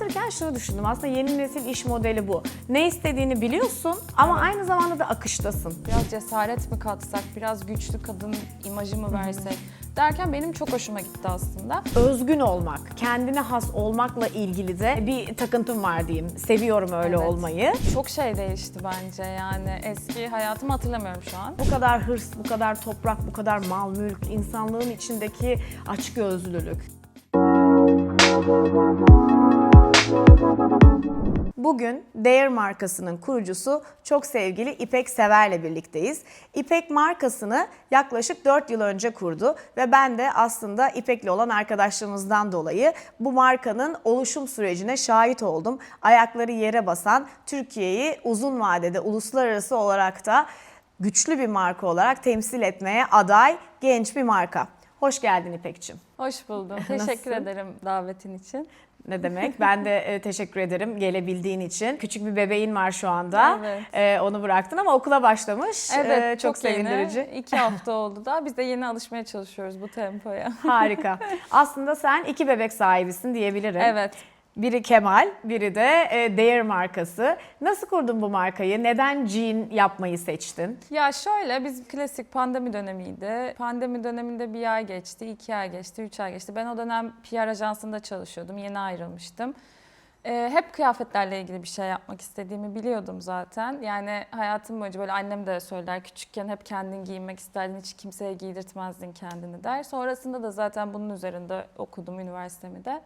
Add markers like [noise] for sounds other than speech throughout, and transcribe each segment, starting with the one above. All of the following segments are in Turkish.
anlatırken şunu düşündüm. Aslında yeni nesil iş modeli bu. Ne istediğini biliyorsun ama aynı zamanda da akıştasın. Biraz cesaret mi katsak, biraz güçlü kadın imajı mı versek derken benim çok hoşuma gitti aslında. Özgün olmak, kendine has olmakla ilgili de bir takıntım var diyeyim. Seviyorum öyle Evet. olmayı. Çok şey değişti bence yani eski hayatımı hatırlamıyorum şu an. Bu kadar hırs, bu kadar toprak, bu kadar mal mülk, insanlığın içindeki açgözlülük. Bugün Dare markasının kurucusu çok sevgili İpek Sever'le birlikteyiz. İpek markasını yaklaşık 4 yıl önce kurdu ve ben de aslında İpek'le olan arkadaşlığımızdan dolayı bu markanın oluşum sürecine şahit oldum. Ayakları yere basan Türkiye'yi uzun vadede uluslararası olarak da güçlü bir marka olarak temsil etmeye aday genç bir marka. Hoş geldin İpek'ciğim. Hoş buldum. [laughs] Teşekkür ederim davetin için. Ne demek? Ben de e, teşekkür ederim gelebildiğin için. Küçük bir bebeğin var şu anda. Evet. E, onu bıraktın ama okula başlamış. Evet, E, çok, sevindirici. Yeni. İki hafta oldu da biz de yeni alışmaya çalışıyoruz bu tempoya. Harika. [laughs] Aslında sen iki bebek sahibisin diyebilirim. evet. Biri Kemal, biri de e, Dare markası. Nasıl kurdun bu markayı? Neden jean yapmayı seçtin? Ya şöyle biz klasik pandemi dönemiydi. Pandemi döneminde bir ay geçti, iki ay geçti, üç ay geçti. Ben o dönem PR ajansında çalışıyordum. Yeni ayrılmıştım. Ee, hep kıyafetlerle ilgili bir şey yapmak istediğimi biliyordum zaten. Yani hayatım boyunca böyle annem de söyler küçükken hep kendin giyinmek isterdin hiç kimseye giydirtmezdin kendini der. Sonrasında da zaten bunun üzerinde okudum üniversitemi de.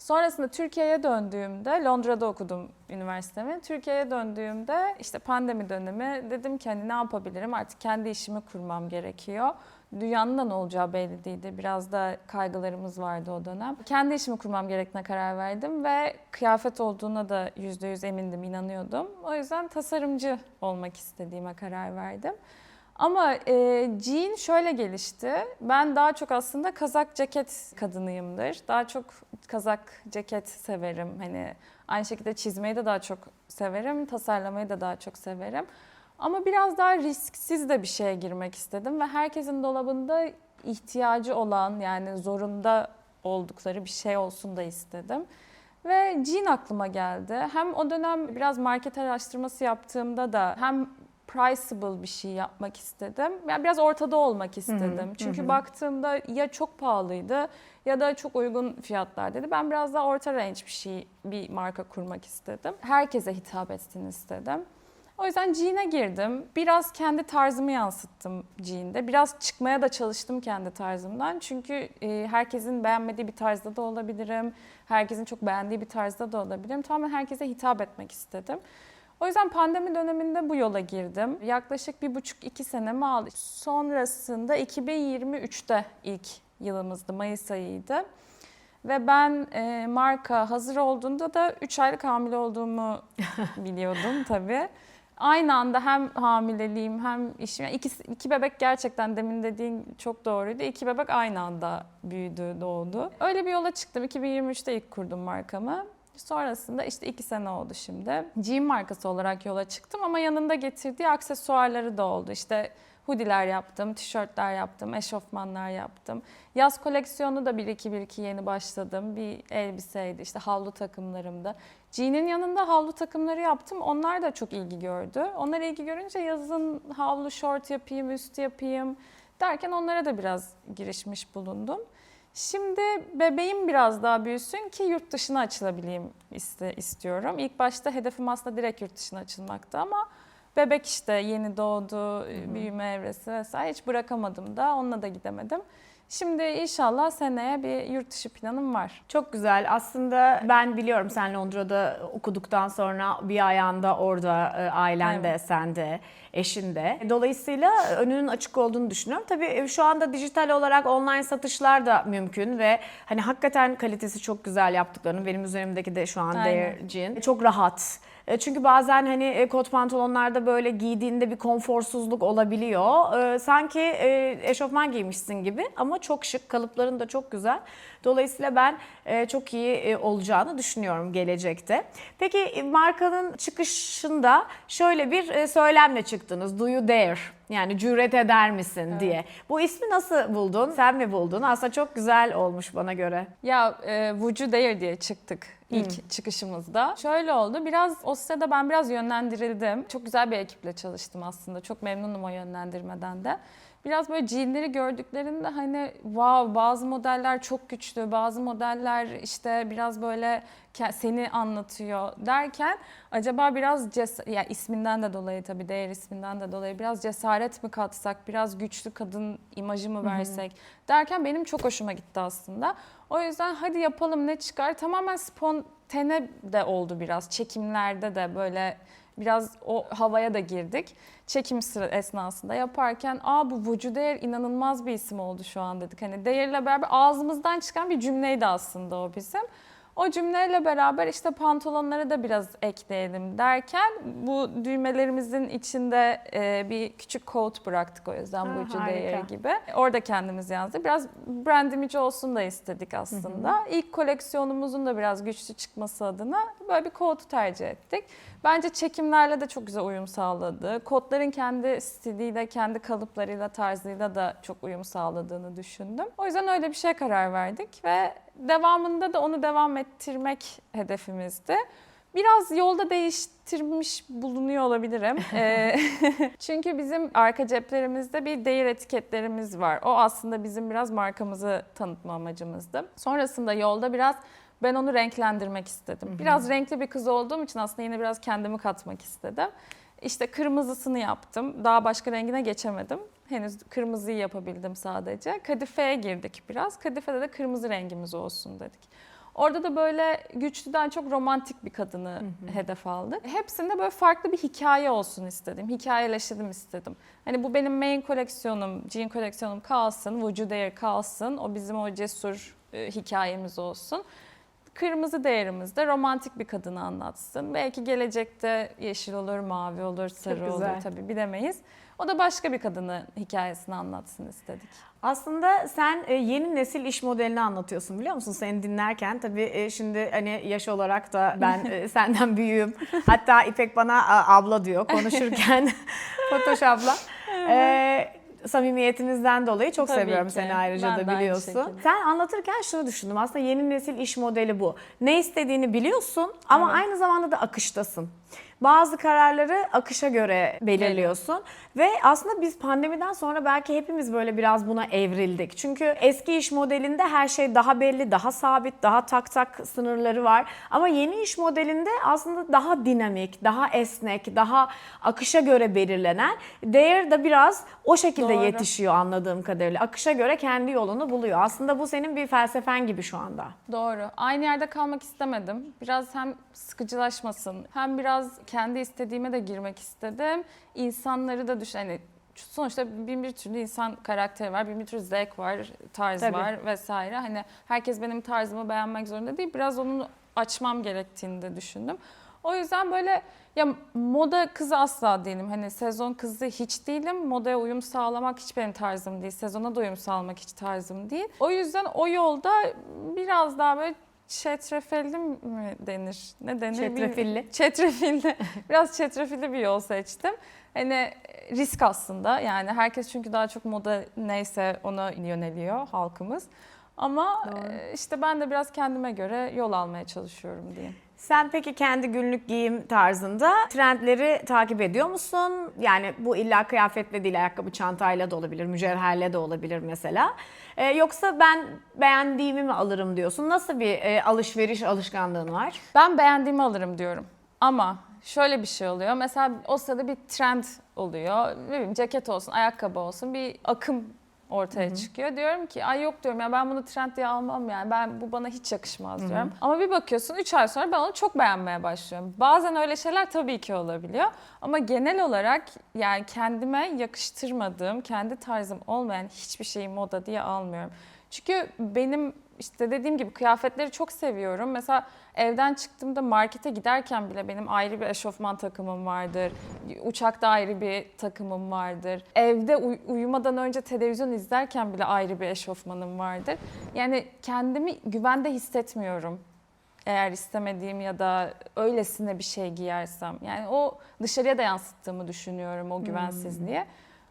Sonrasında Türkiye'ye döndüğümde, Londra'da okudum üniversitemi. Türkiye'ye döndüğümde işte pandemi dönemi dedim ki hani ne yapabilirim artık kendi işimi kurmam gerekiyor. Dünyanın da ne olacağı belli değildi. Biraz da kaygılarımız vardı o dönem. Kendi işimi kurmam gerektiğine karar verdim ve kıyafet olduğuna da yüzde yüz emindim, inanıyordum. O yüzden tasarımcı olmak istediğime karar verdim. Ama e, jean şöyle gelişti. Ben daha çok aslında kazak ceket kadınıyımdır. Daha çok kazak ceket severim. Hani aynı şekilde çizmeyi de daha çok severim. Tasarlamayı da daha çok severim. Ama biraz daha risksiz de bir şeye girmek istedim ve herkesin dolabında ihtiyacı olan yani zorunda oldukları bir şey olsun da istedim. Ve jean aklıma geldi. Hem o dönem biraz market araştırması yaptığımda da hem priceable bir şey yapmak istedim. Yani biraz ortada olmak istedim. Çünkü baktığımda ya çok pahalıydı ya da çok uygun fiyatlar dedi. Ben biraz daha orta range bir şey, bir marka kurmak istedim. Herkese hitap etsin istedim. O yüzden jean'e girdim. Biraz kendi tarzımı yansıttım jean'de. Biraz çıkmaya da çalıştım kendi tarzımdan. Çünkü e, herkesin beğenmediği bir tarzda da olabilirim. Herkesin çok beğendiği bir tarzda da olabilirim. Tamamen herkese hitap etmek istedim. O yüzden pandemi döneminde bu yola girdim. Yaklaşık bir buçuk iki senemi aldı. Sonrasında 2023'te ilk yılımızdı, Mayıs ayıydı. Ve ben e, marka hazır olduğunda da 3 aylık hamile olduğumu [laughs] biliyordum tabii. Aynı anda hem hamileliğim hem işim, yani iki, iki bebek gerçekten demin dediğin çok doğruydu. İki bebek aynı anda büyüdü, doğdu. Öyle bir yola çıktım. 2023'te ilk kurdum markamı. Sonrasında işte iki sene oldu şimdi. Jean markası olarak yola çıktım ama yanında getirdiği aksesuarları da oldu. İşte hoodiler yaptım, tişörtler yaptım, eşofmanlar yaptım. Yaz koleksiyonu da 1-2-1-2 yeni başladım. Bir elbiseydi, işte havlu takımlarımda. Jean'in yanında havlu takımları yaptım. Onlar da çok ilgi gördü. Onlar ilgi görünce yazın havlu şort yapayım, üst yapayım derken onlara da biraz girişmiş bulundum. Şimdi bebeğim biraz daha büyüsün ki yurt dışına açılabileyim iste, istiyorum. İlk başta hedefim aslında direkt yurt dışına açılmaktı ama bebek işte yeni doğdu, büyüme evresi vesaire hiç bırakamadım da onunla da gidemedim. Şimdi inşallah seneye bir yurt dışı planım var. Çok güzel. Aslında ben biliyorum sen Londra'da okuduktan sonra bir ayağında orada, e, ailen de, Evet. sen de, eşin de. Dolayısıyla önünün açık olduğunu düşünüyorum. Tabii e, şu anda dijital olarak online satışlar da mümkün ve hani hakikaten kalitesi çok güzel yaptıklarını benim üzerimdeki de şu an. Dare Jean. Çok rahat. E, Çünkü bazen hani e, kot pantolonlarda böyle giydiğinde bir konforsuzluk olabiliyor. E, Sanki e, eşofman giymişsin gibi ama çok şık, kalıpların da çok güzel. Dolayısıyla ben e, çok iyi e, olacağını düşünüyorum gelecekte. Peki e, markanın çıkışında şöyle bir e, söylemle çıktınız. Do you dare? Yani cüret eder misin diye. Bu ismi nasıl buldun? Sen mi buldun? Aslında çok güzel olmuş bana göre. Ya e, Vucu Değer diye çıktık ilk çıkışımızda. Şöyle oldu. Biraz o sırada ben biraz yönlendirildim. Çok güzel bir ekiple çalıştım aslında. Çok memnunum o yönlendirmeden de. Biraz böyle jeanleri gördüklerinde hani wow bazı modeller çok güçlü, bazı modeller işte biraz böyle seni anlatıyor derken acaba biraz ces- ya isminden de dolayı tabii değer isminden de dolayı biraz cesaret mi katsak, biraz güçlü kadın imajı mı versek derken benim çok hoşuma gitti aslında. O yüzden hadi yapalım ne çıkar tamamen spontane de oldu biraz çekimlerde de böyle biraz o havaya da girdik. Çekim sıra esnasında yaparken aa bu Vucu Değer inanılmaz bir isim oldu şu an dedik. Hani değerle beraber ağzımızdan çıkan bir cümleydi aslında o bizim. O cümleyle beraber işte pantolonlara da biraz ekleyelim derken bu düğmelerimizin içinde e, bir küçük coat bıraktık o yüzden Ha, Burcu harika. Değer gibi. Orada kendimiz yazdık. Biraz brand image olsun da istedik aslında. İlk koleksiyonumuzun da biraz güçlü çıkması adına böyle bir coat'u tercih ettik. Bence çekimlerle de çok güzel uyum sağladı. Kotların kendi stiliyle, kendi kalıplarıyla, tarzıyla da çok uyum sağladığını düşündüm. O yüzden öyle bir şeye karar verdik ve devamında da onu devam ettirmek hedefimizdi. Biraz yolda değiştirmiş bulunuyor olabilirim. [laughs] Ee, [laughs] Çünkü bizim arka ceplerimizde bir değer etiketlerimiz var. O aslında bizim biraz markamızı tanıtma amacımızdı. Sonrasında yolda biraz ben onu renklendirmek istedim. Biraz renkli bir kız olduğum için aslında yine biraz kendimi katmak istedim. İşte kırmızısını yaptım. Daha başka rengine geçemedim. Henüz kırmızıyı yapabildim sadece. Kadifeye girdik biraz. Kadifede de kırmızı rengimiz olsun dedik. Orada da böyle güçlüden çok romantik bir kadını hedef aldık. Hepsinde böyle farklı bir hikaye olsun istedim. Hikayeleştirdim istedim. Hani bu benim main koleksiyonum, jean koleksiyonum kalsın, Vucu Değer kalsın. O bizim o cesur e, hikayemiz olsun. Kırmızı değerimizde romantik bir kadını anlatsın. Belki gelecekte yeşil olur, mavi olur, sarı olur tabii bilemeyiz. O da başka bir kadının hikayesini anlatsın istedik. Aslında sen e, yeni nesil iş modelini anlatıyorsun biliyor musun? Seni dinlerken tabii e, şimdi hani yaş olarak da ben e, [laughs] senden büyüğüm. Hatta İpek bana abla diyor konuşurken. [laughs] Fatoş abla. E, samimiyetinizden dolayı çok Tabii seviyorum ki. seni ayrıca Ben da biliyorsun. Sen anlatırken şunu düşündüm. Aslında yeni nesil iş modeli bu. Ne istediğini biliyorsun ama aynı zamanda da akıştasın. Bazı kararları akışa göre belirliyorsun ve aslında biz pandemiden sonra belki hepimiz böyle biraz buna evrildik. Çünkü eski iş modelinde her şey daha belli, daha sabit, daha tak tak sınırları var. Ama yeni iş modelinde aslında daha dinamik, daha esnek, daha akışa göre belirlenen değer de biraz o şekilde Doğru. yetişiyor anladığım kadarıyla. Akışa göre kendi yolunu buluyor. Aslında bu senin bir felsefen gibi şu anda. Doğru. Aynı yerde kalmak istemedim. Biraz hem sıkıcılaşmasın hem biraz kendi istediğime de girmek istedim. İnsanları da düşün. Hani sonuçta bin bir türlü insan karakteri var, bin bir türlü zevk var, tarz Tabii. var vesaire. Hani herkes benim tarzımı beğenmek zorunda değil. Biraz onu açmam gerektiğini de düşündüm. O yüzden böyle ya moda kızı asla değilim. Hani sezon kızı hiç değilim. Modaya uyum sağlamak hiç benim tarzım değil. Sezona da uyum sağlamak hiç tarzım değil. O yüzden o yolda biraz daha böyle çetrefilli mi denir? Ne denir? Çetrefilli. bilmiyorum. Çetrefilli. [laughs] biraz çetrefilli bir yol seçtim. Hani risk aslında. Yani herkes çünkü daha çok moda neyse ona yöneliyor halkımız. Ama Doğru. e, işte ben de biraz kendime göre yol almaya çalışıyorum diyeyim. Sen peki kendi günlük giyim tarzında trendleri takip ediyor musun? Yani bu illa kıyafetle değil, ayakkabı çantayla da olabilir, mücevherle de olabilir mesela. Ee, yoksa ben beğendiğimi mi alırım diyorsun? Nasıl bir e, alışveriş alışkanlığın var? Ben beğendiğimi alırım diyorum. Ama şöyle bir şey oluyor. Mesela o sırada bir trend oluyor. Ne bileyim ceket olsun, ayakkabı olsun bir akım ortaya çıkıyor. Diyorum ki ay yok diyorum ya ben bunu trend diye almam yani. Ben bu bana hiç yakışmaz diyorum. Ama bir bakıyorsun 3 ay sonra ben onu çok beğenmeye başlıyorum. Bazen öyle şeyler tabii ki olabiliyor. Ama genel olarak yani kendime yakıştırmadığım, kendi tarzım olmayan hiçbir şeyi moda diye almıyorum. Çünkü benim işte dediğim gibi kıyafetleri çok seviyorum. Mesela evden çıktığımda markete giderken bile benim ayrı bir eşofman takımım vardır. Uçakta ayrı bir takımım vardır. Evde uy- uyumadan önce televizyon izlerken bile ayrı bir eşofmanım vardır. Yani kendimi güvende hissetmiyorum. Eğer istemediğim ya da öylesine bir şey giyersem. Yani o dışarıya da yansıttığımı düşünüyorum o güvensizliğe.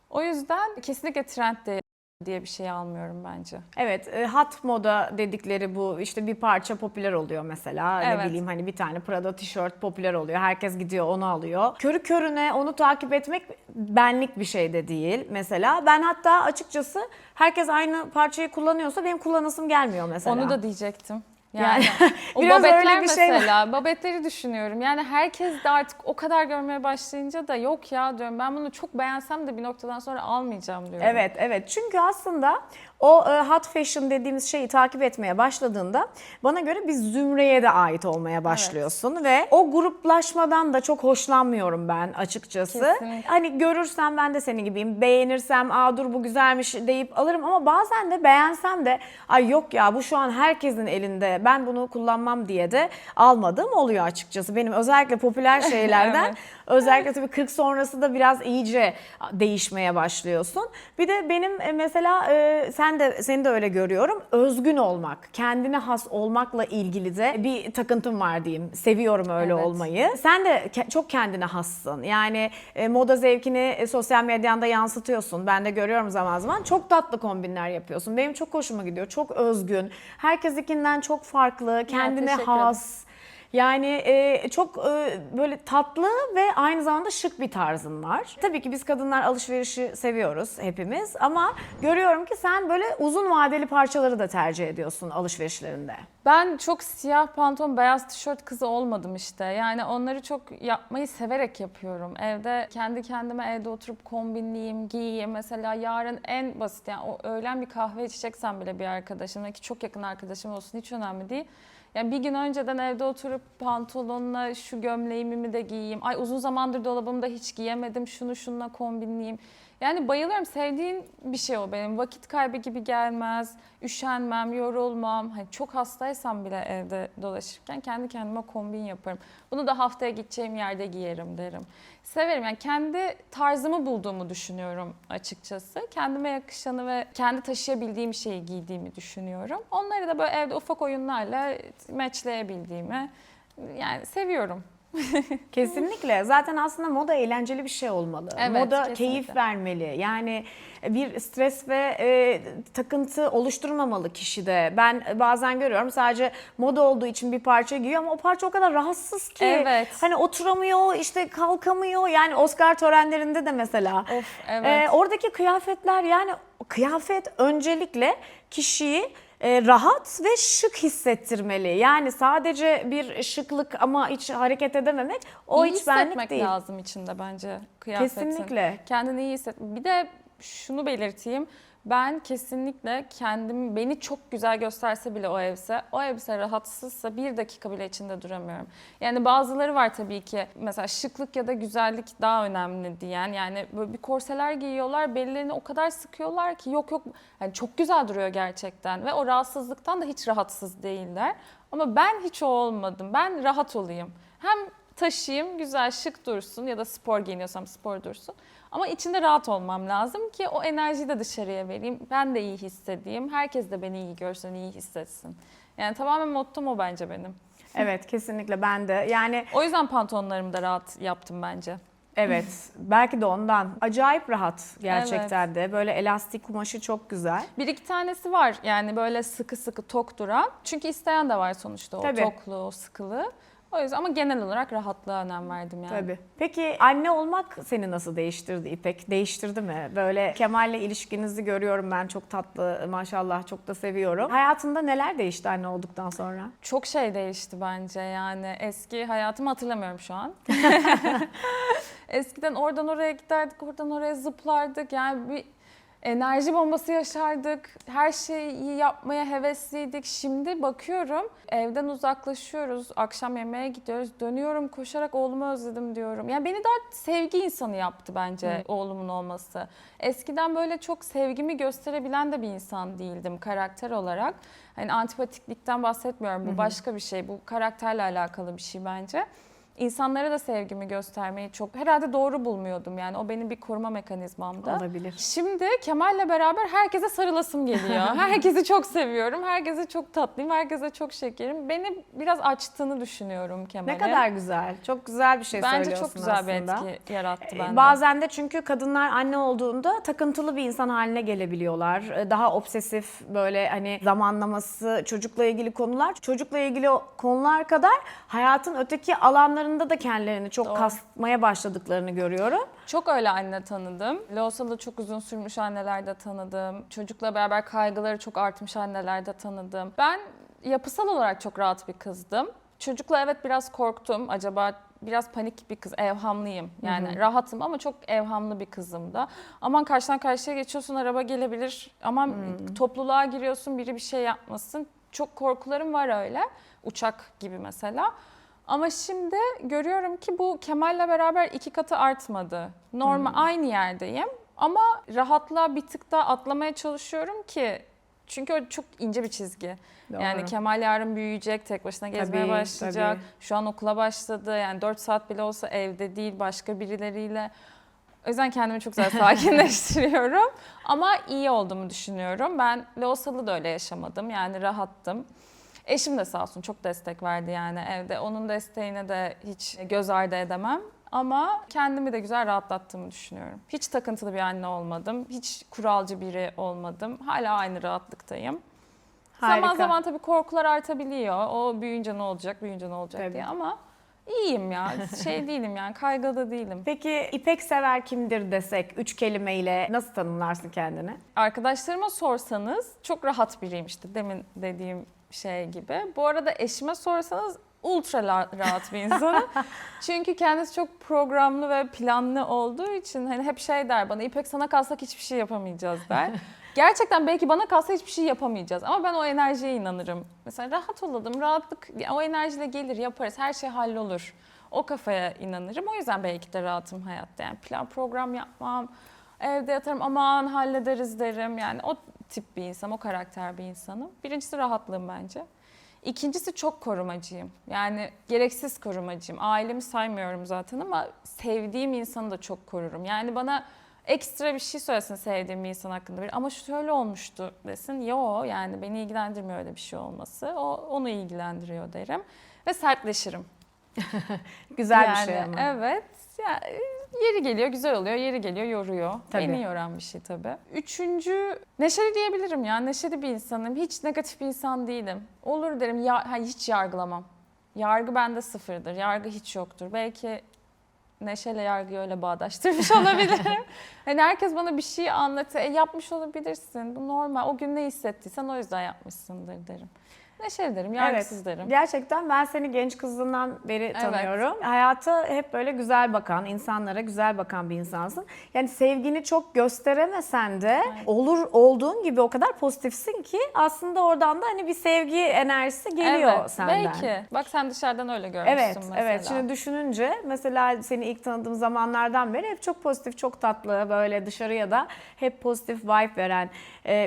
O yüzden kesinlikle trend de diye bir şey almıyorum bence. Evet, e, hot moda dedikleri bu işte bir parça popüler oluyor mesela. Ne Evet. bileyim hani bir tane Prada tişört popüler oluyor. Herkes gidiyor onu alıyor. Körü körüne onu takip etmek benlik bir şey de değil mesela. Ben hatta açıkçası herkes aynı parçayı kullanıyorsa benim kullanasım gelmiyor mesela. Onu da diyecektim. Yani Yani, [laughs] o biraz öyle babetler bir şey var. mesela, babetleri düşünüyorum. Yani herkes de artık o kadar görmeye başlayınca da yok ya diyorum. Ben bunu çok beğensem de bir noktadan sonra almayacağım diyorum. Evet, evet. Çünkü aslında o e, hot fashion dediğimiz şeyi takip etmeye başladığında bana göre bir zümreye de ait olmaya başlıyorsun ve o gruplaşmadan da çok hoşlanmıyorum ben açıkçası. Kesinlikle. Hani görürsem ben de senin gibiyim. Beğenirsem, "Aa dur bu güzelmiş." deyip alırım ama bazen de beğensem de ay yok ya bu şu an herkesin elinde. Ben bunu kullanmam diye de almadığım oluyor açıkçası. Benim özellikle popüler [laughs] şeylerden Evet. Özellikle tabii 40 sonrası da biraz iyice değişmeye başlıyorsun. Bir de benim e, mesela e, sen de seni de öyle görüyorum. Özgün olmak, kendine has olmakla ilgili de bir takıntım var diyeyim. Seviyorum öyle Evet. olmayı. Sen de ke- çok kendine hassın. Yani e, moda zevkini e, sosyal medyanda yansıtıyorsun. Ben de görüyorum zaman zaman. Çok tatlı kombinler yapıyorsun. Benim çok hoşuma gidiyor. Çok özgün. Herkesikinden çok farklı, kendine ederim. has. Yani e, çok e, böyle tatlı ve aynı zamanda şık bir tarzın var. Tabii ki biz kadınlar alışverişi seviyoruz hepimiz ama görüyorum ki sen böyle uzun vadeli parçaları da tercih ediyorsun alışverişlerinde. Ben çok siyah pantolon, beyaz tişört kızı olmadım işte. Yani onları çok yapmayı severek yapıyorum. Evde kendi kendime evde oturup kombinleyeyim, giyeyim. Mesela yarın en basit yani o öğlen bir kahve içeceksem bile bir arkadaşımla ki çok yakın arkadaşım olsun hiç önemli değil. Yani bir gün önceden evde oturup pantolonla şu gömleğimi mi de giyeyim. Ay uzun zamandır dolabımda hiç giyemedim. Şunu şununla kombinleyeyim. Yani bayılıyorum. Sevdiğim bir şey o benim. Vakit kaybı gibi gelmez. Üşenmem, yorulmam. Hani çok hastaysam bile evde dolaşırken kendi kendime kombin yaparım. Bunu da haftaya gideceğim yerde giyerim derim. Severim yani kendi tarzımı bulduğumu düşünüyorum açıkçası. Kendime yakışanı ve kendi taşıyabildiğim şeyi giydiğimi düşünüyorum. Onları da böyle evde ufak oyunlarla matchleyebildiğimi yani seviyorum. [laughs] Kesinlikle. Zaten aslında moda eğlenceli bir şey olmalı. Evet, moda kesinlikle. keyif vermeli. Yani bir stres ve e, takıntı oluşturmamalı kişide. Ben bazen görüyorum sadece moda olduğu için bir parça giyiyor ama o parça o kadar rahatsız ki. Evet. Hani oturamıyor, işte kalkamıyor. Yani Oscar törenlerinde de mesela. Of, evet. e, oradaki kıyafetler yani kıyafet öncelikle kişiyi e, rahat ve şık hissettirmeli. Yani sadece bir şıklık ama hiç hareket edememek o iyi hiç benlik hissetmek değil. lazım içinde bence kıyafetin. Kesinlikle. Kendini iyi hisset. Bir de şunu belirteyim. Ben kesinlikle kendim beni çok güzel gösterse bile o elbise, o elbise rahatsızsa bir dakika bile içinde duramıyorum. Yani bazıları var tabii ki mesela şıklık ya da güzellik daha önemli diyen yani böyle bir korseler giyiyorlar bellerini o kadar sıkıyorlar ki yok yok yani çok güzel duruyor gerçekten ve o rahatsızlıktan da hiç rahatsız değiller. Ama ben hiç o olmadım. Ben rahat olayım. Hem taşıyayım, güzel şık dursun ya da spor giyiniyorsam spor dursun. Ama içinde rahat olmam lazım ki o enerjiyi de dışarıya vereyim. Ben de iyi hissedeyim. Herkes de beni iyi görsün, iyi hissetsin. Yani tamamen mottom o bence benim. Evet kesinlikle ben de. Yani O yüzden pantolonlarımı da rahat yaptım bence. evet belki de ondan. Acayip rahat gerçekten de. Böyle elastik kumaşı çok güzel. Bir iki tanesi var yani böyle sıkı sıkı tok duran. Çünkü isteyen de var sonuçta o Tabii. tokluğu, o sıkılığı. O yüzden ama genel olarak rahatlığa önem verdim yani. Tabii. Peki anne olmak seni nasıl değiştirdi İpek? Değiştirdi mi? Böyle Kemal'le ilişkinizi görüyorum ben çok tatlı maşallah çok da seviyorum. Hayatında neler değişti anne olduktan sonra? Çok şey değişti bence yani eski hayatımı hatırlamıyorum şu an. [laughs] Eskiden oradan oraya giderdik, oradan oraya zıplardık. Yani bir enerji bombası yaşardık. Her şeyi yapmaya hevesliydik. Şimdi bakıyorum evden uzaklaşıyoruz. Akşam yemeğe gidiyoruz. Dönüyorum koşarak oğlumu özledim diyorum. Yani beni daha sevgi insanı yaptı bence oğlumun olması. Eskiden böyle çok sevgimi gösterebilen de bir insan değildim karakter olarak. Hani antipatiklikten bahsetmiyorum. Bu başka bir şey. Bu karakterle alakalı bir şey bence. İnsanlara da sevgimi göstermeyi çok herhalde doğru bulmuyordum yani o benim bir koruma mekanizmamdı. Olabilir. Şimdi Kemal'le beraber herkese sarılasım geliyor. [laughs] Herkesi çok seviyorum. Herkese çok tatlıyım. Herkese çok şekerim. Beni biraz açtığını düşünüyorum Kemal'e. Ne kadar güzel. Çok güzel bir şey Bence söylüyorsun çok güzel bir aslında. etki yarattı Ee, bende. Bazen de çünkü kadınlar anne olduğunda takıntılı bir insan haline gelebiliyorlar. Ee, Daha obsesif böyle hani zamanlaması, çocukla ilgili konular. Çocukla ilgili konular kadar hayatın öteki alanlarında da kendilerini çok Doğru. kasmaya başladıklarını görüyorum. Çok öyle anne tanıdım. Loğusalı çok uzun sürmüş anneler de tanıdım. Çocukla beraber kaygıları çok artmış anneler de tanıdım. Ben yapısal olarak çok rahat bir kızdım. Çocukla evet biraz korktum. Acaba biraz panik bir kız, evhamlıyım. Yani rahatım ama çok evhamlı bir kızım da. Aman karşıdan karşıya geçiyorsun, araba gelebilir. Aman topluluğa giriyorsun, biri bir şey yapmasın. Çok korkularım var öyle. Uçak gibi mesela. Ama şimdi görüyorum ki bu Kemal'le beraber iki katı artmadı. Normal aynı yerdeyim ama rahatlığa bir tık daha atlamaya çalışıyorum ki çünkü o çok ince bir çizgi. Doğru. Yani Kemal yarın büyüyecek, tek başına gezmeye Tabii, başlayacak. tabii. Şu an okula başladı. Yani 4 saat bile olsa evde değil, başka birileriyle. O yüzden kendimi çok güzel [laughs] sakinleştiriyorum. Ama iyi olduğumu düşünüyorum. Ben Loğusalı da öyle yaşamadım. Yani rahattım. Eşim de sağ olsun çok destek verdi yani evde. Onun desteğine de hiç göz ardı edemem. Ama kendimi de güzel rahatlattığımı düşünüyorum. Hiç takıntılı bir anne olmadım. Hiç kuralcı biri olmadım. Hala aynı rahatlıktayım. Harika. Zaman zaman tabii korkular artabiliyor. O büyüyünce ne olacak, büyüyünce ne olacak Tabii. diye ama iyiyim ya. [laughs] Şey değilim yani kaygıda değilim. Peki İpek Sever kimdir desek üç kelimeyle nasıl tanımlarsın kendini? Arkadaşlarıma sorsanız çok rahat biriyim işte demin dediğim şey gibi. Bu arada eşime sorsanız ultra rahat bir insanım. [laughs] Çünkü kendisi çok programlı ve planlı olduğu için hani hep şey der bana İpek sana kalsak hiçbir şey yapamayacağız der. [laughs] Gerçekten belki bana kalsa hiçbir şey yapamayacağız ama ben o enerjiye inanırım. Mesela rahat olalım, rahatlık o enerjiyle gelir yaparız, her şey hallolur. O kafaya inanırım. O yüzden belki de rahatım hayatta. Yani plan program yapmam, evde yatarım aman hallederiz derim. Yani o tip bir insan, o karakter bir insanım. Birincisi rahatlığım bence. İkincisi çok korumacıyım. Yani gereksiz korumacıyım. Ailemi saymıyorum zaten ama sevdiğim insanı da çok korurum. Yani bana ekstra bir şey söylesin sevdiğim bir insan hakkında bir ama şöyle olmuştu desin. Yo yani beni ilgilendirmiyor öyle bir şey olması. O onu ilgilendiriyor derim ve sertleşirim. [laughs] Güzel yani, bir şey ama. Evet. Ya, yeri geliyor güzel oluyor, yeri geliyor yoruyor. Tabii. Beni yoran bir şey tabii. Üçüncü, neşeli diyebilirim ya. Neşeli bir insanım. Hiç negatif bir insan değilim. Olur derim, ya, ha, hiç yargılamam. Yargı bende sıfırdır. Yargı hiç yoktur. Belki neşeyle yargıyı öyle bağdaştırmış [laughs] olabilirim. hani herkes bana bir şey anlatıyor. E, yapmış olabilirsin. Bu normal. O gün ne hissettiysen o yüzden yapmışsındır derim. Neşeli derim, yargısız derim. Gerçekten ben seni genç kızlığından beri Evet. tanıyorum. Hayata hep böyle güzel bakan, insanlara güzel bakan bir insansın. Yani sevgini çok gösteremesen de olur olduğun gibi o kadar pozitifsin ki aslında oradan da hani bir sevgi enerjisi geliyor evet, senden. Belki. Bak sen dışarıdan öyle görmüşsün Evet, mesela. evet. Şimdi düşününce mesela seni ilk tanıdığım zamanlardan beri hep çok pozitif, çok tatlı, böyle dışarıya da hep pozitif vibe veren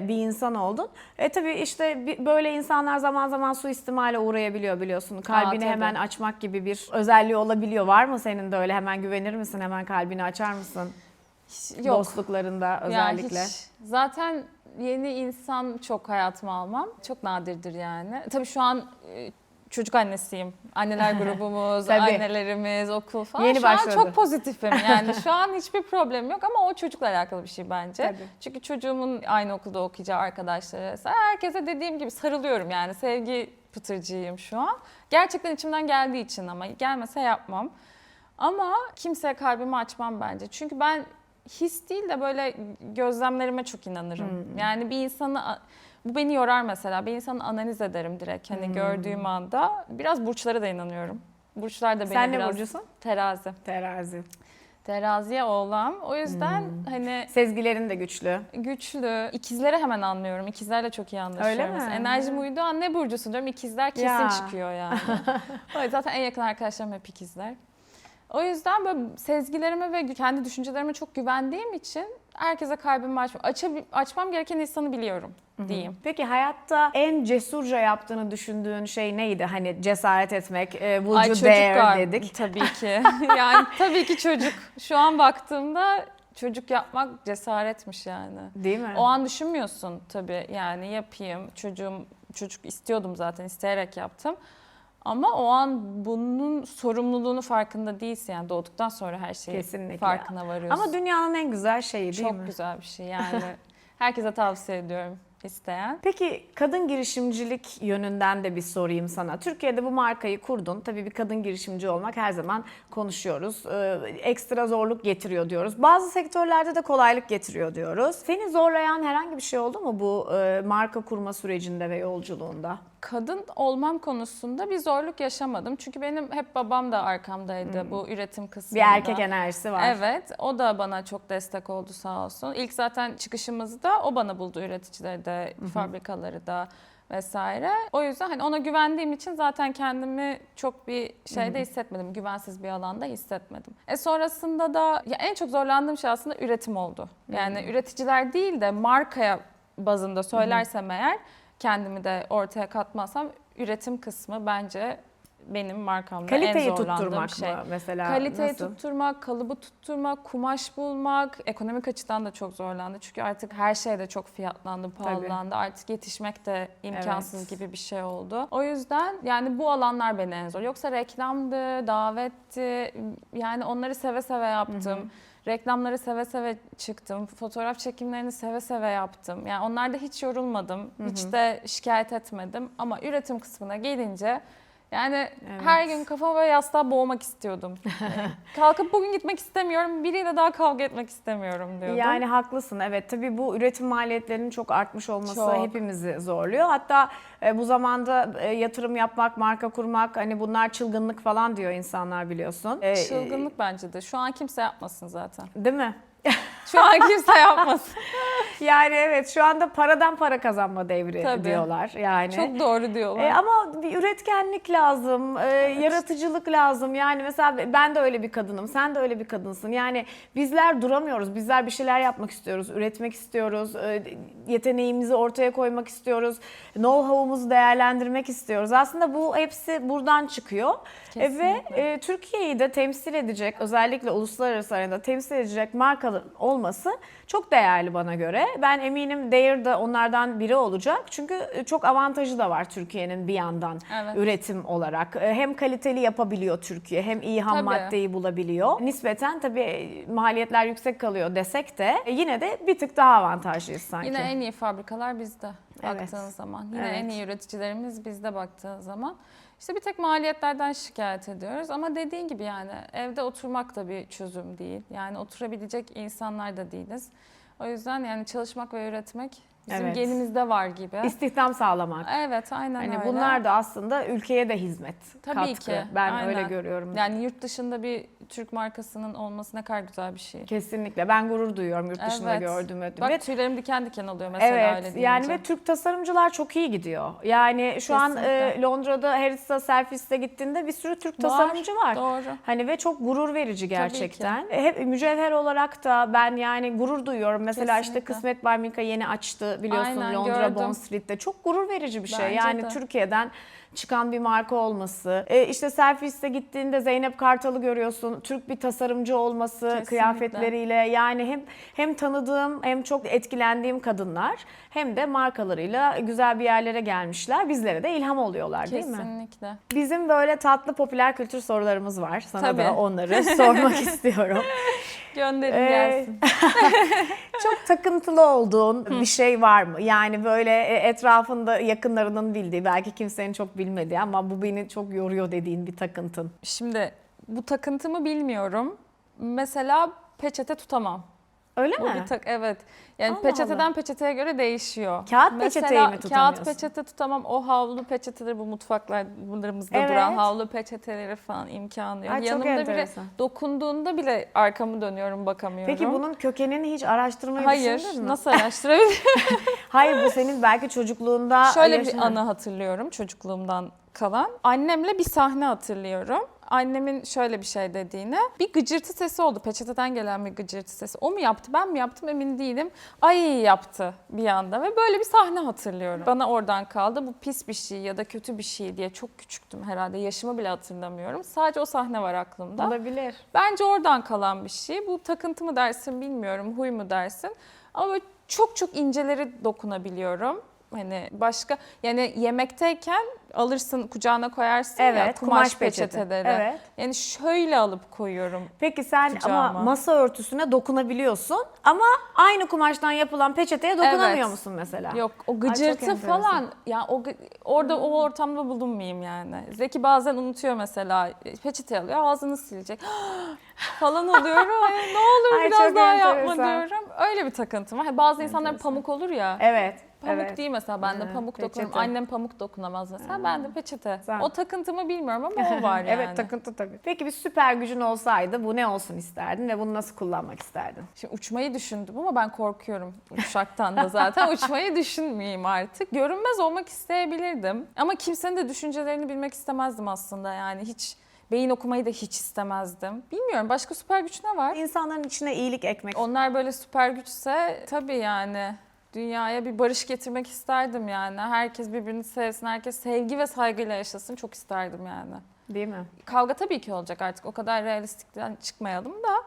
bir insan oldun. E tabii işte böyle insanlar zaman zaman suistimale uğrayabiliyor biliyorsun. Kalbini tabii. hemen açmak gibi bir özelliği olabiliyor. Var mı senin de öyle hemen güvenir misin? Hemen kalbini açar mısın? Hiç- Yok. Dostluklarında Yani özellikle. hiç. Zaten yeni insan çok hayatıma almam. Çok nadirdir yani. Tabii şu an e, çocuk annesiyim. Anneler [laughs] grubumuz, Tabii. annelerimiz, okul falan. Yeni şu başladı. an çok pozitifim. Yani [laughs] şu an hiçbir problem yok ama o çocukla alakalı bir şey bence. Tabii. Çünkü çocuğumun aynı okulda okuyacağı arkadaşları. Herkese dediğim gibi sarılıyorum yani. Sevgi pıtırcıyım şu an. Gerçekten içimden geldiği için ama gelmese yapmam. Ama kimseye kalbimi açmam bence. Çünkü ben his değil de böyle gözlemlerime çok inanırım. Yani bir insanı bu beni yorar mesela. Bir insanı analiz ederim direkt hani gördüğüm anda. Biraz burçlara da inanıyorum. Burçlar da beni Sen ne biraz burcusun? terazi. Terazi. Teraziye oğlam. O yüzden hani Sezgilerin de güçlü. güçlü. İkizleri hemen anlıyorum. İkizlerle çok iyi anlaşıyorum. Öyle mi? Mesela Enerjim uyduğu an ne burcusun diyorum. İkizler kesin Ya. çıkıyor yani. [laughs] o zaten en yakın arkadaşlarım hep ikizler. O yüzden böyle sezgilerime ve kendi düşüncelerime çok güvendiğim için herkese kalbimi açmam. Açab- açmam gereken insanı biliyorum diyeyim. Peki hayatta en cesurca yaptığını düşündüğün şey neydi? Hani cesaret etmek, e, would you dare dedik. Tabii ki. [laughs] yani tabii ki çocuk. Şu an baktığımda çocuk yapmak cesaretmiş yani. Değil mi? O an düşünmüyorsun tabii yani yapayım çocuğum çocuk istiyordum zaten isteyerek yaptım. Ama o an bunun sorumluluğunu farkında değilsin yani doğduktan sonra her şeyi Kesinlikle. farkına varıyorsun. Ama dünyanın en güzel şeyi değil çok mi? güzel bir şey yani. [laughs] Herkese tavsiye ediyorum isteyen. Peki kadın girişimcilik yönünden de bir sorayım sana. Türkiye'de bu markayı kurdun. Tabii bir kadın girişimci olmak her zaman konuşuyoruz. Ee, ekstra zorluk getiriyor diyoruz. Bazı sektörlerde de kolaylık getiriyor diyoruz. Seni zorlayan herhangi bir şey oldu mu bu e, marka kurma sürecinde ve yolculuğunda? Kadın olmam konusunda bir zorluk yaşamadım. Çünkü benim hep babam da arkamdaydı bu üretim Bir kısmında. erkek enerjisi var. Evet, o da bana çok destek oldu sağ olsun. İlk zaten çıkışımızda o bana buldu üreticileri de, fabrikaları da vesaire. O yüzden hani ona güvendiğim için zaten kendimi çok bir şeyde hissetmedim. Güvensiz bir alanda hissetmedim. E sonrasında da ya en çok zorlandığım şey aslında üretim oldu. Yani üreticiler değil de markaya bazında söylersem eğer kendimi de ortaya katmazsam üretim kısmı bence benim markamda en Kaliteyi zorlandığım tutturmak şey. mı mesela? Kaliteyi Nasıl? tutturmak, kalıbı tutturmak, kumaş bulmak, ekonomik açıdan da çok zorlandı. Çünkü artık her şey de çok fiyatlandı, pahalandı. Artık yetişmek de imkansız Evet. gibi bir şey oldu. O yüzden yani bu alanlar beni en zor. Yoksa reklamdı, davetti, yani onları seve seve yaptım. Reklamları seve seve çıktım. Fotoğraf çekimlerini seve seve yaptım. Yani onlarda hiç yorulmadım. Hiç de şikayet etmedim. Ama üretim kısmına gelince yani her gün kafama böyle yastığa boğmak istiyordum. [laughs] Kalkıp bugün gitmek istemiyorum, biriyle daha kavga etmek istemiyorum diyordum. Yani haklısın evet tabii bu üretim maliyetlerinin çok artmış olması Çok. hepimizi zorluyor. Hatta e, bu zamanda e, yatırım yapmak, marka kurmak hani bunlar çılgınlık falan diyor insanlar biliyorsun. E, Çılgınlık bence de. Şu an kimse yapmasın zaten. Değil mi? [laughs] Şu an kimse yapmasın. [laughs] Yani evet şu anda paradan para kazanma devri Tabii. diyorlar yani. Çok doğru diyorlar. E, ama bir üretkenlik lazım, e, yaratıcılık lazım. Yani mesela ben de öyle bir kadınım, sen de öyle bir kadınsın. Yani bizler duramıyoruz, bizler bir şeyler yapmak istiyoruz, üretmek istiyoruz, e, yeteneğimizi ortaya koymak istiyoruz, know-how'umuzu değerlendirmek istiyoruz. Aslında bu hepsi buradan çıkıyor. E, ve Kesinlikle. e, Türkiye'yi de temsil edecek, özellikle uluslararası arenada temsil edecek markaların olması çok değerli bana göre. Ben eminim Dare da onlardan biri olacak. Çünkü e, çok avantajı da var Türkiye'nin bir yandan Evet. üretim olarak. E, Hem kaliteli yapabiliyor Türkiye hem iyi ham Tabii. maddeyi bulabiliyor. Nispeten tabii maliyetler yüksek kalıyor desek de e, yine de bir tık daha avantajlıyız sanki. Yine en iyi fabrikalar bizde Evet. baktığın zaman. Yine Evet. en iyi üreticilerimiz bizde baktığın zaman. İşte bir tek maliyetlerden şikayet ediyoruz ama dediğin gibi yani evde oturmak da bir çözüm değil. Yani oturabilecek insanlar da değiliz. O yüzden yani çalışmak ve üretmek bizim Evet. genimizde var gibi. İstihdam sağlamak. Evet aynen Hani öyle. bunlar da aslında ülkeye de hizmet, Tabii katkı. ki, Ben aynen. öyle görüyorum. Yani yurt dışında bir Türk markasının olması ne kadar güzel bir şey. Kesinlikle. Ben gurur duyuyorum yurt dışında Evet. gördüğümü. Bak Ve tüylerim diken diken oluyor mesela öyle Evet deyince. yani ve Türk tasarımcılar çok iyi gidiyor. Yani şu an Kesinlikle. e, Londra'da Harrods'a Selfies'e gittiğinde bir sürü Türk Var, tasarımcı var. Doğru. Hani ve çok gurur verici gerçekten. E, Hep mücevher olarak da ben yani gurur duyuyorum. Mesela işte Kesinlikle. Kısmet by Milka yeni açtı biliyorsun Aynen, Londra gördüm. Bond Street'te. Çok gurur verici bir şey. Bence yani de. Türkiye'den çıkan bir marka olması. E, işte Selfies'e gittiğinde Zeynep Kartal'ı görüyorsun. Türk bir tasarımcı olması, Kesinlikle. kıyafetleriyle yani hem hem tanıdığım hem çok etkilendiğim kadınlar hem de markalarıyla güzel bir yerlere gelmişler. Bizlere de ilham oluyorlar değil mi? Kesinlikle. Bizim böyle tatlı popüler kültür sorularımız var. Sana Tabii. da onları sormak [laughs] istiyorum. Gönderin Ee, gelsin. [laughs] Çok takıntılı olduğun bir şey var mı? Yani böyle e, etrafında yakınlarının bildiği, belki kimsenin çok bilmediği ama bu beni çok yoruyor dediğin bir takıntın. Şimdi bu takıntımı bilmiyorum. Mesela peçete tutamam. Öyle Bu mi? bir tak evet. Yani Allah peçeteden peçeteye göre değişiyor. Kağıt Mesela peçeteyi mi tutamıyorsun? Kağıt peçete tutamam. O havlu peçeteleri bu mutfaklarımızda Evet. duran havlu peçeteleri falan imkanı yok. Ay, Yanımda bile dokunduğunda bile arkamı dönüyorum bakamıyorum. Peki bunun kökenini hiç araştırmayı Hayır. düşündün mü? Nasıl araştırabilirim? [laughs] Hayır bu senin belki çocukluğunda Şöyle yaşanan- bir anı hatırlıyorum çocukluğumdan kalan. Annemle bir sahne hatırlıyorum. Annemin şöyle bir şey dediğini. Bir gıcırtı sesi oldu. Peçeteden gelen bir gıcırtı sesi. O mu yaptı ben mi yaptım emin değilim. Ay yaptı bir anda ve böyle bir sahne hatırlıyorum. Bana oradan kaldı. Bu pis bir şey ya da kötü bir şey diye çok küçüktüm herhalde. Yaşımı bile hatırlamıyorum. Sadece o sahne var aklımda. Olabilir. Bence oradan kalan bir şey. Bu takıntı mı dersin bilmiyorum, huy mu dersin. Ama böyle çok çok inceleri dokunabiliyorum. Hani başka yani yemekteyken alırsın kucağına koyarsın ya Evet, kumaş, kumaş peçete. peçeteleri. Evet. Yani şöyle alıp koyuyorum. Peki sen Kucağıma. ama masa örtüsüne dokunabiliyorsun ama aynı kumaştan yapılan peçeteye dokunamıyor Evet. musun mesela? Yok o gıcırtı enteresan. falan ya o orada o ortamda bulunmayayım yani. Zeki bazen unutuyor mesela peçete alıyor ağzını silecek [gasps] falan oluyorum. Ay, ne olur Ay, biraz daha yapma enteresan. diyorum. Öyle bir takıntım var. Bazı insanlar pamuk olur ya. Evet. Pamuk evet. değil mesela ben de Ha, pamuk peçete. Annem pamuk dokunamaz mesela. Ben de peçete. Sen- O takıntımı bilmiyorum ama o [laughs] var yani. evet takıntı tabii. Peki bir süper gücün olsaydı bu ne olsun isterdin ve bunu nasıl kullanmak isterdin? Şimdi uçmayı düşündüm ama ben korkuyorum uçaktan da zaten. [laughs] uçmayı düşünmeyeyim artık. Görünmez olmak isteyebilirdim. Ama kimsenin de düşüncelerini bilmek istemezdim aslında yani hiç. Beyin okumayı da hiç istemezdim. Bilmiyorum başka süper güç ne var? İnsanların içine iyilik ekmek. Onlar böyle süper güçse tabii yani dünyaya bir barış getirmek isterdim yani. Herkes birbirini sevsin, herkes sevgi ve saygıyla yaşasın çok isterdim yani. Değil mi? Kavga tabii ki olacak artık o kadar realistikten çıkmayalım da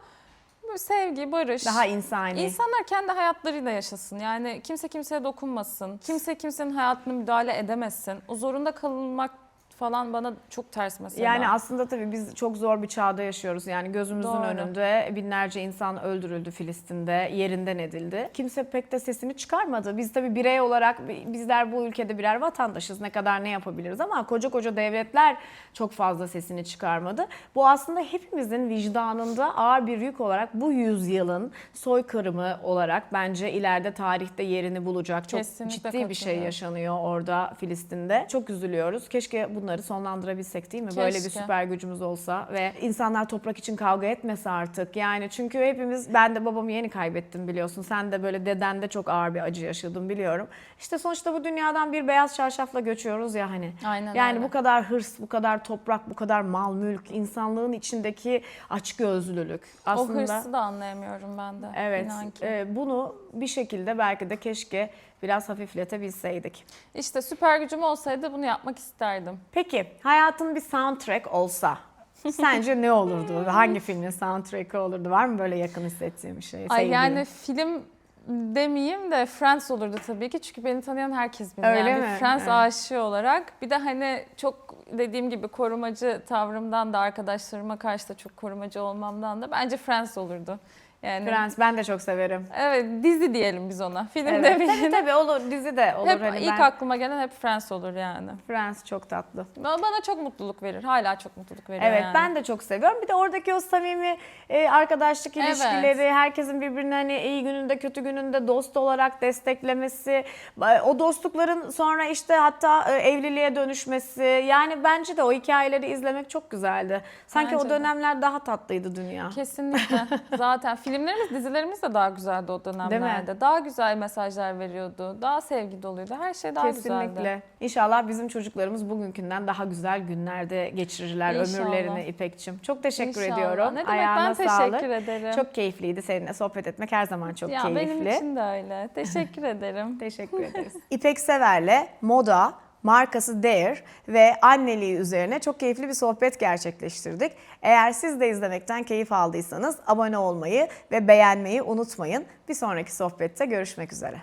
böyle sevgi, barış. Daha insani. İnsanlar kendi hayatlarıyla yaşasın. Yani kimse kimseye dokunmasın. Kimse kimsenin hayatına müdahale edemesin. O zorunda kalınmak falan bana çok ters mesela. Yani aslında tabii biz çok zor bir çağda yaşıyoruz. Yani gözümüzün Doğru. önünde binlerce insan öldürüldü Filistin'de, yerinden edildi. Kimse pek de sesini çıkarmadı. Biz tabii birey olarak bizler bu ülkede birer vatandaşız. Ne kadar ne yapabiliriz ama koca koca devletler çok fazla sesini çıkarmadı. Bu aslında hepimizin vicdanında ağır bir yük olarak bu yüzyılın soykırımı olarak bence ileride tarihte yerini bulacak. Çok Kesinlikle ciddi bir şey yaşanıyor orada Filistin'de. Çok üzülüyoruz. Keşke bunları sonlandırabilsek değil mi? Böyle bir Keşke. süper gücümüz olsa ve insanlar toprak için kavga etmese artık. Yani çünkü hepimiz ben de babamı yeni kaybettim biliyorsun. Sen de böyle dedende çok ağır bir acı yaşadın biliyorum. İşte sonuçta bu dünyadan bir beyaz çarşafla göçüyoruz ya hani. Aynen yani öyle. bu kadar hırs, bu kadar toprak, bu kadar mal mülk, insanlığın içindeki açgözlülük. Aslında o hırsı da anlayamıyorum ben de. Evet, e, bunu bir şekilde belki de keşke biraz hafifletebilseydik. İşte süper gücüm olsaydı bunu yapmak isterdim. Peki hayatın bir soundtrack olsa sence ne olurdu? [laughs] Hangi filmin soundtrack'i olurdu? Var mı böyle yakın hissettiğin bir şey? Ay sevdiğin? yani film demeyeyim de Friends olurdu tabii ki. Çünkü beni tanıyan herkes bilir. Öyle yani mi? Friends Evet. aşığı olarak. Bir de hani çok dediğim gibi korumacı tavrımdan da arkadaşlarıma karşı da çok korumacı olmamdan da bence Friends olurdu. Yani Friends ben de çok severim. Evet dizi diyelim biz ona. Film Evet, demeyelim. tabii tabii olur dizi de olur. Hep hani ilk ben, aklıma gelen hep Friends olur yani. Friends çok tatlı. Bana bana çok mutluluk verir. Hala çok mutluluk veriyor Evet yani. ben de çok seviyorum. Bir de oradaki o samimi e, arkadaşlık Evet. ilişkileri, herkesin birbirini hani iyi gününde kötü gününde dost olarak desteklemesi, o dostlukların sonra işte hatta e, evliliğe dönüşmesi. Yani bence de o hikayeleri izlemek çok güzeldi. Sanki Bence o de. dönemler daha tatlıydı dünya. Kesinlikle. Zaten [laughs] filmlerimiz, dizilerimiz de daha güzeldi o dönemlerde. Daha güzel mesajlar veriyordu. Daha sevgi doluydu. Her şey daha güzeldi. Kesinlikle. İnşallah bizim çocuklarımız bugünkünden daha güzel günlerde geçirirler İnşallah. ömürlerini İpekçim. Çok teşekkür İnşallah. ediyorum. Ne demek Ayağına ben teşekkür sağlık. ederim. Çok keyifliydi seninle sohbet etmek her zaman çok ya keyifli. benim için de öyle. Teşekkür [laughs] ederim. Teşekkür ederiz. İpek Sever'le moda, markası Dare ve anneliği üzerine çok keyifli bir sohbet gerçekleştirdik. Eğer siz de izlemekten keyif aldıysanız abone olmayı ve beğenmeyi unutmayın. Bir sonraki sohbette görüşmek üzere.